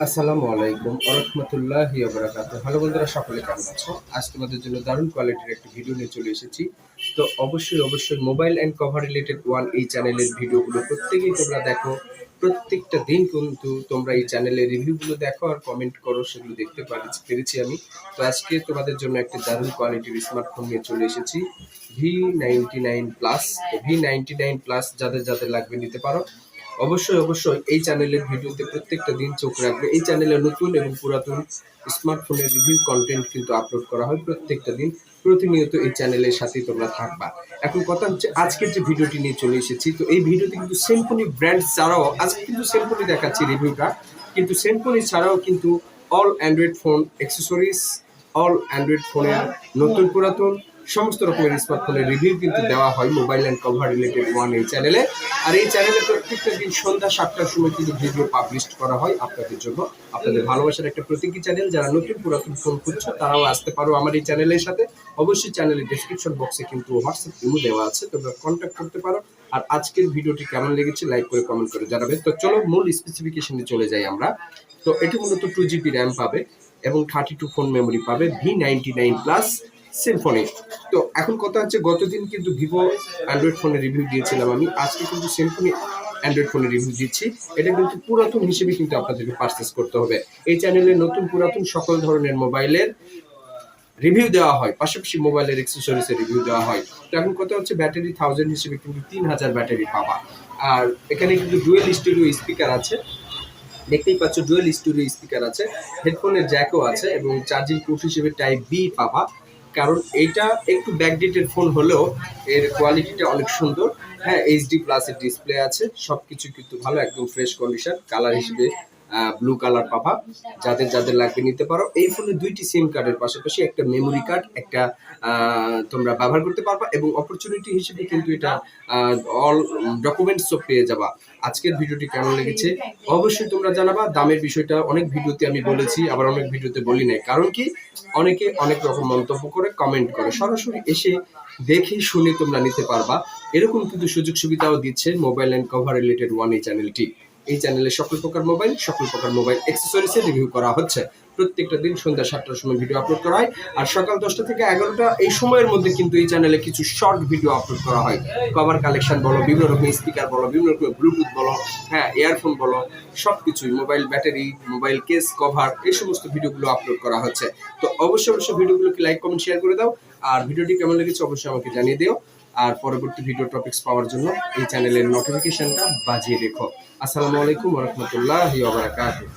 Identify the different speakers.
Speaker 1: আসসালামু আলাইকুম আরহামতুল্লাহ বারাকাত ভালো বন্ধুরা, সকলে কেমন আছো? আজ তোমাদের জন্য দারুণ কোয়ালিটির একটি ভিডিও নিয়ে চলে এসেছি। তো অবশ্যই অবশ্যই mobile and cover related one এই চ্যানেলের ভিডিওগুলো প্রত্যেকেই তোমরা দেখো। প্রত্যেকটা দিন কিন্তু তোমরা এই চ্যানেলের রিভিউগুলো দেখো আর কমেন্ট করো, সেগুলো দেখতে পারি- পেরেছি আমি। তো আজকে তোমাদের জন্য একটি দারুণ কোয়ালিটির স্মার্টফোন নিয়ে চলে এসেছি। V ninety nine plus V ninety nine plus যাদের যাদের লাগবে নিতে পারো। অবশ্যই অবশ্যই এই চ্যানেলের ভিডিওতে প্রত্যেকটা দিন চোখ রাখবে। এই চ্যানেলে নতুন এবং পুরাতন স্মার্টফোনের রিভিউ কন্টেন্ট কিন্তু আপলোড করা হয় প্রত্যেকটা দিন। প্রতিনিয়ত এই চ্যানেলের সাথেই তোমরা থাকবা। এখন কথা হচ্ছে, আজকের যে ভিডিওটি নিয়ে চলে এসেছি, তো এই ভিডিওতে কিন্তু সেমফোনি ব্র্যান্ড ছাড়াও, আজকে কিন্তু সেমফোনি দেখাচ্ছি রিভিউটা কিন্তু সেমফোনি ছাড়াও কিন্তু all Android phone accessories all Android ফোনের নতুন পুরাতন সমস্ত রকমের স্মার্টফোনের রিভিউ কিন্তু দেওয়া হয় mobile and cover related one এই চ্যানেলে আর এই চ্যানেলে প্রত্যেকটা দিন সন্ধ্যা সাতটার সময় কিন্তু ভিডিও পাবলিশ করা হয় আপনাদের জন্য। আপনাদের ভালোবাসার একটা প্রতীকী চ্যানেল যারা নতুন পুরাতন ফোন খুঁজছো, তারাও আসতে পারো আমার এই চ্যানেলের সাথে। অবশ্যই চ্যানেলের ডেসক্রিপশন বক্সে কিন্তু হোয়াটসঅ্যাপ ইমো দেওয়া আছে, তোমরা কন্ট্যাক্ট করতে পারো। আর আজকের ভিডিওটি কেমন লেগেছে লাইক করে কমেন্ট করে জানাবে তো চলো মূল স্পেসিফিকেশনে চলে যাই আমরা। তো এটি মূলত টু জিবি র্যাম পাবে এবং থার্টি টু ফোন মেমোরি পাবে V ninety nine plus Symphony তো এখন কথা হচ্ছে, গতদিন কিন্তু ভিভো অ্যান্ড্রয়েড ফোনের রিভিউ দিয়েছিলাম আমি, আজকে কিন্তু সিম্ফনি অ্যান্ড্রয়েড ফোনের রিভিউ দিচ্ছি। এটা কিন্তু পুরাতন হিসেবে কিন্তু আপনাদেরকে পারচেস করতে হবে। এই চ্যানেলে নতুন পুরাতন সকল ধরনের মোবাইলের রিভিউ দেওয়া হয়, পাশাপাশি মোবাইলের এক্সেসরিজ এর রিভিউ দেওয়া হয়। তো এখন কথা হচ্ছে ব্যাটারি থাউজেন্ড হিসেবে কিন্তু তিন হাজার ব্যাটারি পাবা। আর এখানে কিন্তু ডুয়েল স্টুডিও স্পিকার আছে। দেখতেই পাচ্ছ ডুয়েল স্টুডিও স্পিকার আছে। হেডফোনের জ্যাকও আছে এবং চার্জিং পোর্ট হিসেবে টাইপ বি পাবা। কারণ এইটা একটু ব্যাকডেটেড ফোন হলেও এর কোয়ালিটিটা অনেক সুন্দর। হ্যাঁ এইচডি প্লাসের ডিসপ্লে আছে সব কিছু কিন্তু ভালো, একদম ফ্রেশ কন্ডিশন কালার হিসেবে ব্লু কালার পাবা। যাদের যাদের লাগবে নিতে পারো। এই ফোনে দুইটি সিম কার্ডের পাশাপাশি একটা মেমোরি কার্ড একটা তোমরা ব্যবহার করতে পারবা এবং অপরচুনিটি হিসেবে কিন্তু এটা অল ডকুমেন্টসও পেয়ে যাবা। আজকের ভিডিওটি কেমন লেগেছে? অবশ্যই তোমরা জানাবা। দামের বিষয়টা অনেক ভিডিওতে আমি বলেছি, আবার অনেক ভিডিওতে বলি নাই। কারণ কি? অনেকে অনেক রকম মন্তব্য করে কমেন্ট করে। সরাসরি এসে দেখে শুনে তোমরা নিতে পারবা। এরকম কিন্তু সুযোগ সুবিধাও দিচ্ছে mobile and cover related one এই চ্যানেলটি এই চ্যানেলে সকল প্রকার মোবাইল সকল প্রকার মোবাইল অ্যাক্সেসরিজের রিভিউ করা হচ্ছে। প্রত্যেকটা দিন সন্ধ্যা সাতটার সময় ভিডিও আপলোড করা হয় আর সকাল দশটা থেকে এগারোটা এই সময়ের মধ্যে কিন্তু এই চ্যানেলে কিছু শর্ট ভিডিও আপলোড করা হয়। কভার কালেকশন বলো, বিভিন্ন রকমের স্পিকার বলো, বিভিন্ন রকমের ব্লুটুথ বলো হ্যাঁ ইয়ারফোন বলো সব কিছুই mobile battery mobile case cover এই সমস্ত ভিডিওগুলো আপলোড করা হচ্ছে। তো অবশ্যই অবশ্যই ভিডিওগুলোকে লাইক কমেন্ট শেয়ার করে দাও। আর ভিডিওটি কেমন লেগেছে অবশ্যই আমাকে জানিয়ে দিও। আর পরবর্তী ভিডিও টপিকস পাওয়ার জন্য এই চ্যানেলের নোটিফিকেশনটা বাজিয়ে রেখো। আসসালামু আলাইকুম রহমতুল্লাহ বারাকাতুহু।